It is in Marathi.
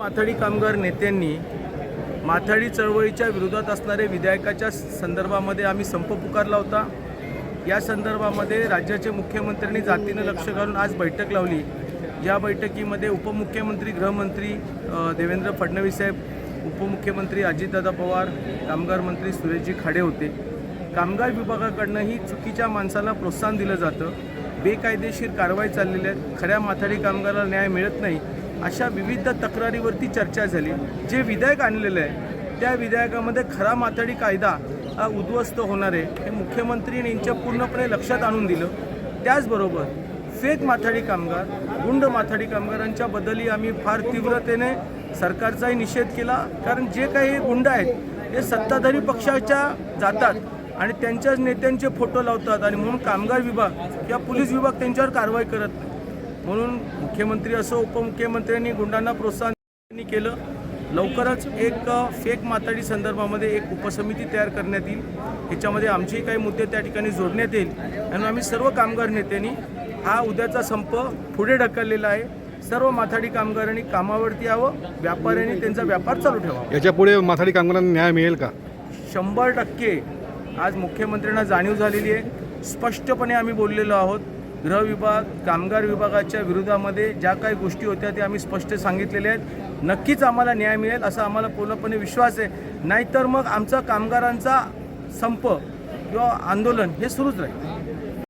माथाडी कामगार नेत्यांनी माथाडी चळवळीच्या विरोधात असणारे विधायकाच्या संदर्भामध्ये आम्ही संप पुकारला होता. या संदर्भामध्ये राज्याचे मुख्यमंत्र्यांनी जातीनं लक्ष घालून आज बैठक लावली. या बैठकीमध्ये उपमुख्यमंत्री गृहमंत्री देवेंद्र फडणवीस साहेब उपमुख्यमंत्री अजितदादा पवार कामगार मंत्री सुरेशजी खाडे होते. कामगार विभागाकडूनही चुकीच्या माणसाला प्रोत्साहन दिलं जातं. बेकायदेशीर कारवाई चाललेली आहे. खऱ्या माथाडी कामगाराला न्याय मिळत नाही. अशा विविध तक्रारीवरती चर्चा झाली. जे विधेयक आणलेलं आहे त्या विधेयकामध्ये खरा माथाडी कायदा हा उद्ध्वस्त होणार आहे हे मुख्यमंत्री यांच्या पूर्णपणे लक्षात आणून दिलं. त्याचबरोबर फेक माथाडी कामगार गुंड माथाडी कामगारांच्या बदली आम्ही फार तीव्रतेने सरकारचाही निषेध केला. कारण जे काही गुंड आहेत हे सत्ताधारी पक्षाच्या जातात आणि त्यांच्याच नेत्यांचे फोटो लावतात आणि म्हणून कामगार विभाग किंवा पोलीस विभाग त्यांच्यावर कारवाई करत नाही. म्हणून मुख्यमंत्री असो उपमुख्यमंत्र्यांनी गुंडांना प्रोत्साहन केलं. लवकरच एक फेक माताडी संदर्भामध्ये एक उपसमिती तयार करण्यात येईल. ह्याच्यामध्ये आमचेही काही मुद्दे त्या ठिकाणी जोडण्यात येईल. आणि आम्ही सर्व कामगार नेत्यांनी हा उद्याचा संप पुढे ढकललेला आहे. सर्व माथाडी कामगारांनी कामावरती यावं. व्यापाऱ्यांनी त्यांचा व्यापार चालू ठेवावा. याच्यापुढे माथाडी कामगारांना न्याय मिळेल का? शंभर टक्के आज मुख्यमंत्र्यांना जाणीव झालेली आहे. स्पष्टपणे आम्ही बोललेलो आहोत. गृह विभाग कामगार विभागाच्या विरोधामध्ये ज्या काही गोष्टी होत्या त्या आम्ही स्पष्ट सांगितलेल्या आहेत. नक्कीच आम्हाला न्याय मिळेल असा आम्हाला पूर्णपणे विश्वास आहे. नाहीतर मग आमचा कामगारांचा संप किंवा आंदोलन हे सुरूच राहील.